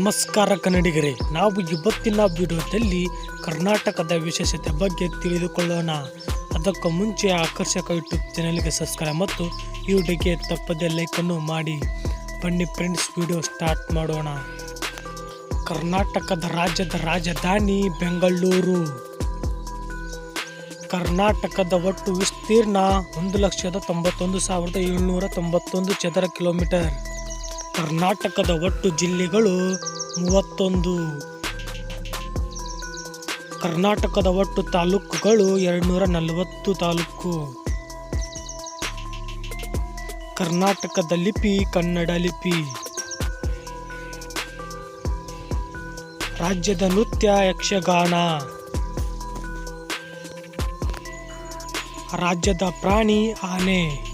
ನಮಸ್ಕಾರ ಕನ್ನಡಿಗರೇ, ನಾವು ಇವತ್ತಿನ ವಿಡಿಯೋದಲ್ಲಿ ಕರ್ನಾಟಕದ ವಿಶೇಷತೆ ಬಗ್ಗೆ ತಿಳಿದುಕೊಳ್ಳೋಣ. ಅದಕ್ಕೂ ಮುಂಚೆ ಆಕರ್ಷಕ ಯೂಟ್ಯೂಬ್ ಚಾನೆಲ್ಗೆ ಸಬ್ಸ್ಕ್ರೈಬ್ ಮತ್ತು ಈ ವಿಡಿಯೋಗೆ ತಪ್ಪದೆ ಲೈಕನ್ನು ಮಾಡಿ. ಬನ್ನಿ ಫ್ರೆಂಡ್ಸ್, ವಿಡಿಯೋ ಸ್ಟಾರ್ಟ್ ಮಾಡೋಣ. ಕರ್ನಾಟಕದ ರಾಜ್ಯದ ರಾಜಧಾನಿ ಬೆಂಗಳೂರು. ಕರ್ನಾಟಕದ ಒಟ್ಟು ವಿಸ್ತೀರ್ಣ ಒಂದು ಲಕ್ಷದ ತೊಂಬತ್ತೊಂದು ಸಾವಿರದ ಏಳ್ನೂರ ತೊಂಬತ್ತೊಂದು ಚದರ ಕಿಲೋಮೀಟರ್. ಕರ್ನಾಟಕದ ಒಟ್ಟು ಜಿಲ್ಲೆಗಳು ಮೂವತ್ತೊಂದು. ಕರ್ನಾಟಕದ ಒಟ್ಟು ತಾಲೂಕುಗಳು ಎರಡುನೂರ ನಲವತ್ತು ತಾಲೂಕು. ಕರ್ನಾಟಕದ ಲಿಪಿ, ಕನ್ನಡ ಲಿಪಿ. ರಾಜ್ಯದ ನೃತ್ಯ ಯಕ್ಷಗಾನ. ರಾಜ್ಯದ ಪ್ರಾಣಿ ಆನೆ.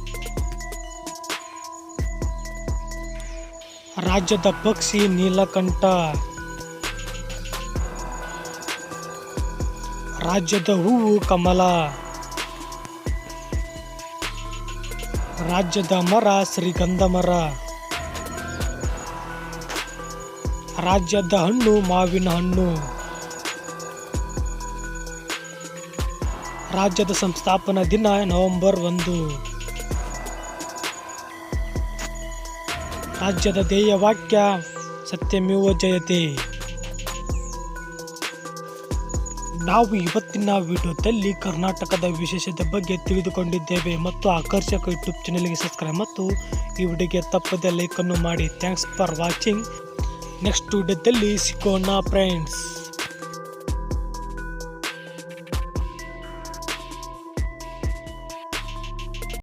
ರಾಜ್ಯದ ಪಕ್ಷಿ ನೀಲಕಂಠ. ರಾಜ್ಯದ ಹೂವು ಕಮಲ. ರಾಜ್ಯದ ಮರ ಶ್ರೀಗಂಧ ಮರ ರಾಜ್ಯದ ಹಣ್ಣು ಮಾವಿನ ಹಣ್ಣು. ರಾಜ್ಯದ ಸಂಸ್ಥಾಪನಾ ದಿನ ನವೆಂಬರ್ ಒಂದು. ರಾಜ್ಯದ ಧ್ಯೇಯ ವಾಕ್ಯ, ಸತ್ಯಮೇವ ಜಯತೆ. ನಾವು ಇವತ್ತಿನ ವಿಡಿಯೋದಲ್ಲಿ ಕರ್ನಾಟಕದ ವಿಶೇಷತೆ ಬಗ್ಗೆ ತಿಳಿದುಕೊಂಡಿದ್ದೇವೆ ಮತ್ತು ಆಕರ್ಷಕ ಯೂಟ್ಯೂಬ್ ಚಾನೆಲ್ಗೆ ಸಬ್ಸ್ಕ್ರೈಬ್ ಮತ್ತು ಈ ವಿಡಿಯೋಗೆ ತಪ್ಪದೆ ಲೈಕನ್ನು ಮಾಡಿ. ಥ್ಯಾಂಕ್ಸ್ ಫಾರ್ ವಾಚಿಂಗ್ ನೆಕ್ಸ್ಟ್ ವಿಡಿಯೋದಲ್ಲಿ ಸಿಗೋಣ ಫ್ರೆಂಡ್ಸ್